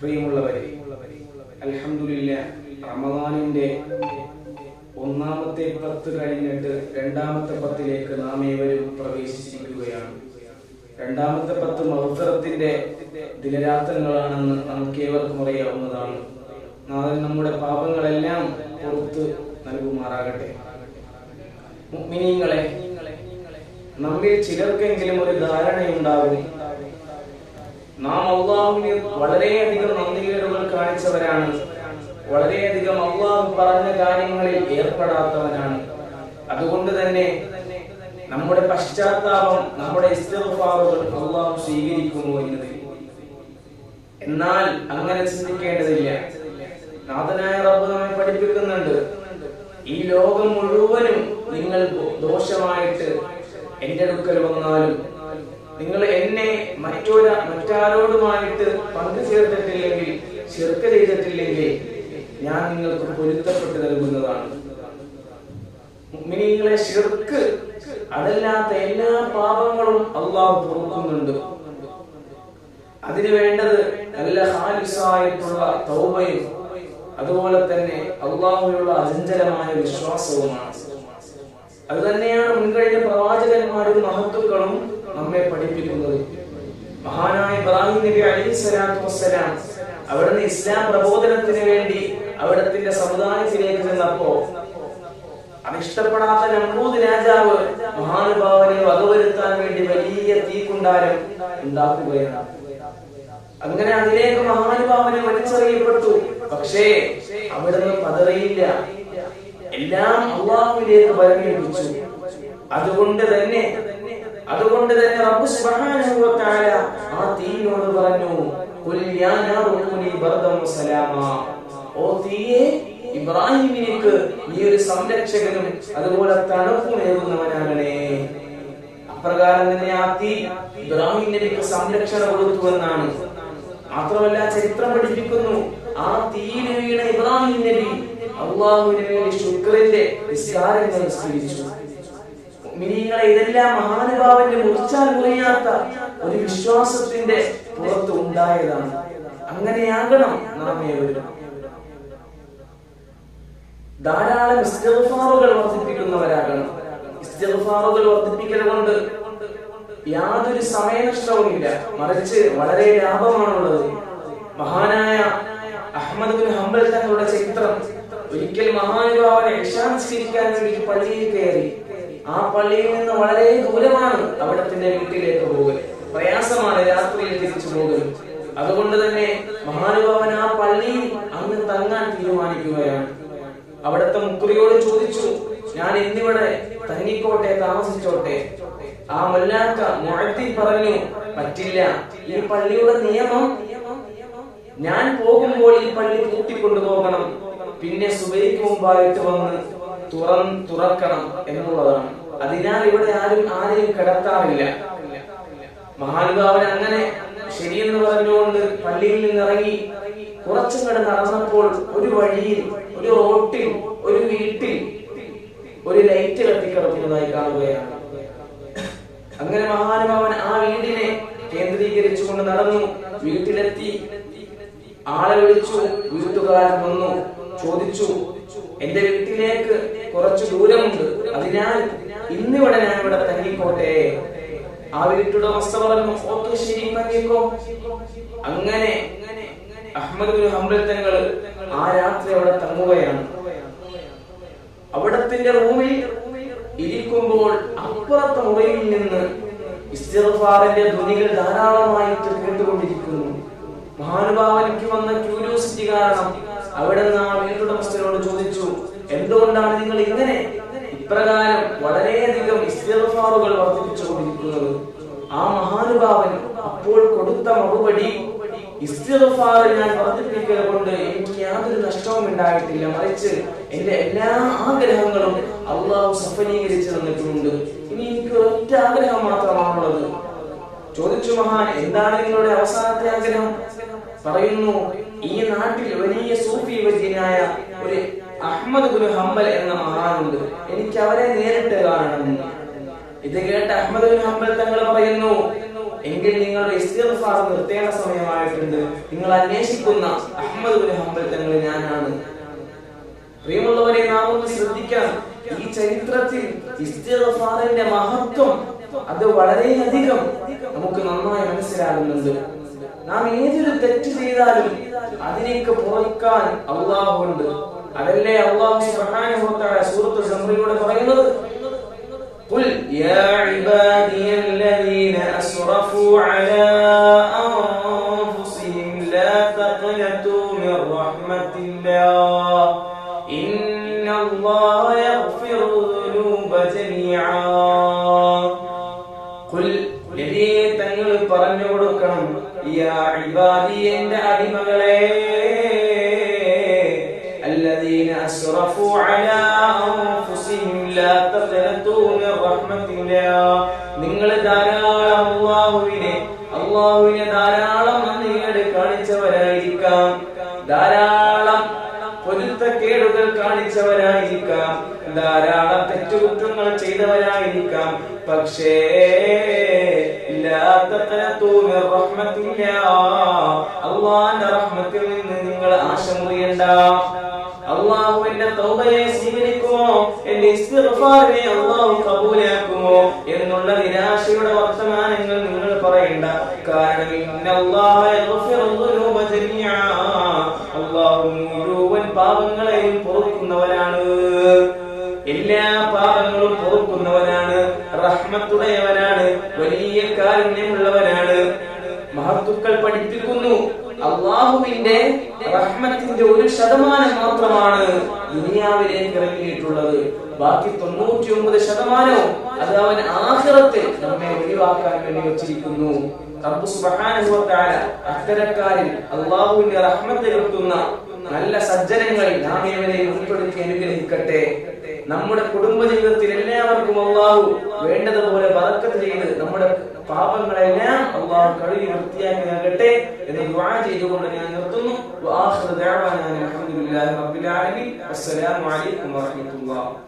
പ്രിയമുള്ളവരെ റമദാനിന്റെ ഒന്നാമത്തെ പത്ത് കഴിഞ്ഞിട്ട് രണ്ടാമത്തെ പത്തിലേക്ക് നാം ഏവരും പ്രവേശിച്ചിരിക്കുകയാണ്. രണ്ടാമത്തെ പത്ത് മഹത്തറത്തിന്റെ ദിനരാത്രങ്ങളാണെന്ന് നമുക്ക് ഏവർക്കും അറിയാവുന്നതാണ്. നാളെ നമ്മുടെ പാപങ്ങളെല്ലാം പുറത്ത് നൽകുമാറാകട്ടെ. നമ്മിൽ ചിലർക്കെങ്കിലും ഒരു ധാരണയുണ്ടാകും. നാം അള്ളാഹുവിന് വളരെയധികം നന്ദികേടുകൾ കാണിച്ചവരാണ്. വളരെയധികം അള്ളാഹു പറഞ്ഞ കാര്യങ്ങളിൽ ഏർപ്പെടാത്തവനാണ്. അതുകൊണ്ട് തന്നെ നമ്മുടെ പശ്ചാത്താപം നമ്മുടെ ഇസ്തിഗ്ഫാറുകൾ അള്ളാഹു സ്വീകരിക്കുന്നു എന്നത്? എന്നാൽ അങ്ങനെ ചിന്തിക്കേണ്ടതില്ല. നാഥനായ റബ്ബ് നമ്മെ പഠിപ്പിക്കുന്നുണ്ട്. ഈ ലോകം മുഴുവനും നിങ്ങൾ ദോഷമായിട്ട് എന്റെ അടുക്കൽ വന്നാലും നിങ്ങൾ എന്നെ മറ്റൊരു മറ്റാരോടുമായിട്ട് പങ്കു ചേർത്തിട്ടില്ലെങ്കിൽ ചെറുക്ക ചെയ്തിട്ടില്ലെങ്കിൽ ഞാൻ നിങ്ങൾക്ക് പൊരുത്തപ്പെട്ട് നൽകുന്നതാണ്. നിങ്ങളെ ശിർക്ക് അതല്ലാത്ത എല്ലാ പാപങ്ങളും അള്ളാഹു പൊറുക്കുന്നുണ്ട്. അതിന് വേണ്ടത് നല്ല ഹാലിസായിട്ടുള്ള തൗബയും അതുപോലെ തന്നെ അള്ളാഹുവിലുള്ള അചഞ്ചലമായ വിശ്വാസവുമാണ്. അത് തന്നെയാണ് മുൻകഴിഞ്ഞ പ്രവാചകന്മാരും മഹത്തുക്കളും നമ്മെ പഠിപ്പിക്കുന്നത്. മഹാനായ ഇബ്രാഹിം നബി അലൈഹി സ്വലാത്തു വസ്സലാം അവിടുന്ന് ഇസ്ലാം പ്രബോധനത്തിന് വേണ്ടി അവിടത്തിന്റെ സമുദായത്തിലേക്ക് നിന്നപ്പോ അതിഷ്ടപ്പെടാത്ത നമ്പൂത് രാജാവ് മഹാനുഭാവനെ വകവരുത്താൻ വേണ്ടി വലിയ തീക്കുണ്ടാരം ഉണ്ടാക്കുകയാണ്. അങ്ങനെ അതിലേക്ക് മഹാനുഭാവനെ വലിച്ചെറിയപ്പെട്ടു. പക്ഷേ അവിടുന്ന് പതറിയില്ല. എല്ലാം അള്ളാഹുവിലേക്ക് പരമേൽപ്പിച്ചു അതുകൊണ്ട് തന്നെ അതുകൊണ്ട് തന്നെ റബ്ബ് സുബ്ഹാനഹു വ തആല ആ തീയോട് പറഞ്ഞു ഖുൽ യാ നാറു ബർദം സലാമ. ഓ തീയെ ഇബ്രാഹിമിനേക്ക് നീ ഒരു സംരക്ഷകനും അതുപോലെ തണുപ്പുമേകുന്നവനാകണേ അപ്രകാരം തന്നെ ആ തീ ഇബ്രാഹിം നബിക്ക് സംരക്ഷണ കൊടുത്തുവെന്നാണ് മാത്രമല്ല ചരിത്രം പഠിപ്പിക്കുന്നു ആ വീണ ഇബ്രാഹിം നബി അള്ളാഹുവിന് വേണ്ടി ശുക്രന്റെ നിസ്കാരങ്ങൾ നിസ്കരിച്ചു മിനിങ്ങളെ ഇതെല്ലാം മഹാനുഭാവന്റെ മുറിച്ചാൽ മുറിയാത്ത ഒരു വിശ്വാസത്തിന്റെ പുറത്ത് ഉണ്ടായതാണ്. അങ്ങനെയാകണം നാം ഏവരും. ധാരാളം ഇസ്തിഗ്ഫാറുകൾ വർദ്ധിപ്പിക്കുന്നവരാകണം. ഇസ്തിഗ്ഫാറുകൾ വർദ്ധിപ്പിക്കൽ കൊണ്ട് യാതൊരു സമയനഷ്ടവുമില്ല. മറിച്ച് വളരെ ലാഭമാണുള്ളത്. മഹാനായ അഹമ്മദ് ബിൻ ഹംബൽ തങ്ങളുടെ ചരിത്രം ഒരിക്കൽ മഹാനുഭാവനെ ഇഷാൻസ്കരിക്കാൻ വേണ്ടി പള്ളിയിൽ കയറി. ആ പള്ളിയിൽ നിന്ന് വളരെ ദൂരമാണ് അവിടത്തിന്റെ വീട്ടിലേക്ക് പോകൽ. പ്രയാസമാണ് രാത്രിയിൽ തിരിച്ചു പോകൽ. അതുകൊണ്ട് തന്നെ മഹാനുഭാവൻ ആ പള്ളിയിൽ അന്ന് തങ്ങാൻ തീരുമാനിക്കുകയാണ്. അവിടുത്തെ മുക്കുറിയോട് ചോദിച്ചു ഞാൻ ഇന്നിവിടെ തങ്ങിക്കോട്ടെ താമസിച്ചോട്ടെ? ആ മല്ലാക്ക മുഴത്തി പറഞ്ഞു പറ്റില്ല ഈ പള്ളിയുടെ നിയമം ഞാൻ പോകുമ്പോൾ ഈ പള്ളി കൂട്ടിക്കൊണ്ടു പോകണം പിന്നെ സുബൈക്ക് മുമ്പായിട്ട് വന്ന് തുറന്ന് തുറക്കണം എന്നുള്ളതാണ്. അതിനാൽ ഇവിടെ ആരും ആരെയും കിടത്താറില്ല. മഹാനുഭാവൻ അങ്ങനെ ശരിയെന്ന് പറഞ്ഞുകൊണ്ട് പള്ളിയിൽ നിന്നിറങ്ങി കുറച്ചും കൂടെ നടന്നപ്പോൾ ഒരു വഴിയിൽ ഒരു റോട്ടിൽ ഒരു വീട്ടിൽ ഒരു ലൈറ്റ് കത്തിക്കിടക്കുന്നതായി കാണുകയാണ്. അങ്ങനെ മഹാനുഭാവൻ ആ വീടിനെ കേന്ദ്രീകരിച്ചുകൊണ്ട് നടന്നു. വീട്ടിലെത്തി. ആളെ വിളിച്ചു. വീട്ടുകാരൻ വന്നു. ചോദിച്ചു എന്റെ വീട്ടിലേക്ക് കുറച്ച് ദൂരമുണ്ട്. അതിനാൽ ഇന്നിവിടെ ഞാൻ ഇവിടെ തങ്ങിക്കോട്ടെ. ആ വീട്ടുടമസ്ഥ പറഞ്ഞു ഓക്കെ ശരി തങ്ങിക്കോ. അങ്ങനെ അഹമ്മദ് ബിൻ തങ്ങൾ ആ രാത്രി അവിടെ തങ്ങുകയാണ്. അവിടത്തിന്റെ റൂമിൽ ഇരിക്കുമ്പോൾ അപ്പുറത്തെ മുറിയിൽ നിന്ന് ഇസ്തിർഫാറിന്റെ ധ്വനികൾ ധാരാളമായിട്ട് കേട്ടുകൊണ്ടിരിക്കുന്നു. മഹാനുഭാവനിക്ക് വന്ന ക്യൂരിയോസിറ്റി കാരണം അവിടെ നിന്ന് ആ വീട്ടുടമസ്ഥനോട് ചോദിച്ചു എന്തുകൊണ്ടാണ് നിങ്ങൾ ഇങ്ങനെ ഇപ്രകാരം വളരെയധികം ഇസ്തിഗ്ഫാറുകൾ വർദ്ധിപ്പിച്ചുകൊണ്ടിരിക്കുന്നത്? ആ മഹാനുഭാവൻ അപ്പോൾ കൊടുത്ത മറുപടി ഇസ്തിഗ്ഫാർ ഞാൻ വർദ്ധിപ്പിക്കൽ കൊണ്ട് എനിക്ക് യാതൊരു നഷ്ടവും ഉണ്ടായിട്ടില്ല. മറിച്ച് എന്റെ എല്ലാ ആഗ്രഹങ്ങളും അള്ളാഹു സഫലീകരിച്ചു തന്നിട്ടുണ്ട് ഇനി എനിക്ക് ഒറ്റ ആഗ്രഹം മാത്രമാണുള്ളത്. ചോദിച്ചു മഹാൻ എന്താണ് നിങ്ങളുടെ അവസാനത്തെ ആഗ്രഹം? പറയുന്നു ഈ നാട്ടിൽ വലിയ സൂഫി വര്യനായ ഒരു അഹമ്മദ് ഗുരു ഹംബൽ എന്ന മഹാനുണ്ട്. എനിക്ക് അവരെ നേരിട്ട് കാണണം ഇത് കേട്ട് അഹമ്മദ് ഗുരു ഹംബൽ തങ്ങൾ പറയുന്നു എങ്കിൽ നിങ്ങളുടെ ഇസ്തിഗ്ഫാർ നിർത്തേണ്ട സമയമായിട്ടുണ്ട്. നിങ്ങൾ അന്വേഷിക്കുന്ന അഹമ്മദ് ഗുരു ഹംബൽ തങ്ങൾ ഞാനാണ്. പ്രിയമുള്ളവരെ നാം ഒന്ന് ശ്രദ്ധിക്കണം. ഈ ചരിത്രത്തിൽ ഇസ്തിഗ്ഫാറിന്റെ മഹത്വം അത് വളരെയധികം നമുക്ക് നന്നായി മനസ്സിലാകുന്നുണ്ട്. നാം ഏതൊരു തെറ്റ് ചെയ്താലും അതിനേക്ക് പുറക്കാൻ അള്ളാഹു ഉണ്ട് അതല്ലേ അള്ളാഹു സുബ്ഹാനഹു വ തആല സൂറത്തു സംറിയോട് പറയുന്നത്? ഖുൽ യാ ഇബാദിയല്ലദീന അസ്റഫു അലാ അൻഫുസിഹിം ലാ തഖനതു മിൻ റഹ്മത്തില്ലാഹ് യഗ്ഫിറു ദുനൂബ ഖുൽ നബിയെ തങ്ങൾ പറഞ്ഞു കൊടുക്കണം. യാ ഇബാദി എന്റെ അടിമകളെ الذين أسرفوا على أنفسهم لا تقنطوا من رحمة الله നിങ്ങൾ ധാരാളം അള്ളാഹുവിനെ അള്ളാഹുവിനെ ധാരാളം നന്ദികേട് കാണിച്ചവരായിരിക്കാം ധാരാളം പൊരുത്തക്കേടുകൾ കാണിച്ചവരായിരിക്കാം ധാരാളം തെറ്റുകുറ്റങ്ങൾ ചെയ്തവരായിരിക്കാം പക്ഷേ ലാ ഇസ്തിഗ്ഫാറിനെ അള്ളാഹു കബൂലാക്കുമോ എന്നുള്ള നിരാശയുടെ വർത്തമാനങ്ങൾ നിങ്ങൾ പറയണ്ട. കാരണം അള്ളാഹു മുഴുവൻ പാപങ്ങളെയും പൊറുക്കുന്നവനാണ്. എല്ലാ പാപങ്ങളും പൊറുക്കുന്നവനാണ്. റഹ്മത്തുടയവനാണ്. വലിയ കാരുണ്യമുള്ളവനാണ്. മഹത്തുക്കൾ പഠിപ്പിക്കുന്നു. അള്ളാഹുവിന്റെ റഹ്മത്തിന്റെ ഒരു ശതമാനം മാത്രമാണ് ദുനിയാവിലേക്ക് ഇറങ്ങിയിട്ടുള്ളത്. ബാക്കി തൊണ്ണൂറ്റി ഒമ്പത് ശതമാനവും അത് അവൻ ആഹ്റത്തിൽ നമ്മെ ഒഴിവാക്കാൻ വേണ്ടി വെച്ചിരിക്കുന്നു. അത്തരക്കാരിൽ അള്ളാഹുവിന്റെ റഹ്മത്ത് എത്തുന്ന നല്ല സജ്ജനങ്ങളിൽ നാം ഉൾപ്പെടുത്തി അനുഗ്രഹിക്കട്ടെ. നമ്മുടെ കുടുംബ ജീവിതത്തിൽ എല്ലാവർക്കും അള്ളാഹു വേണ്ടതുപോലെ ബർക്കത്ത് ചെയ്ത് നമ്മുടെ പാപങ്ങളെല്ലാം അള്ളാഹു കഴുകി വൃത്തിയാക്കി നൽകട്ടെ എന്ന് ദുആ ചെയ്തുകൊണ്ട് ഞാൻ നിർത്തുന്നു. വആഖിറു ദഅവാനാ അൽഹംദുലില്ലാഹി റബ്ബിൽ ആലമീൻ. അസ്സലാമു അലൈക്കും വറഹ്മത്തുള്ളാഹി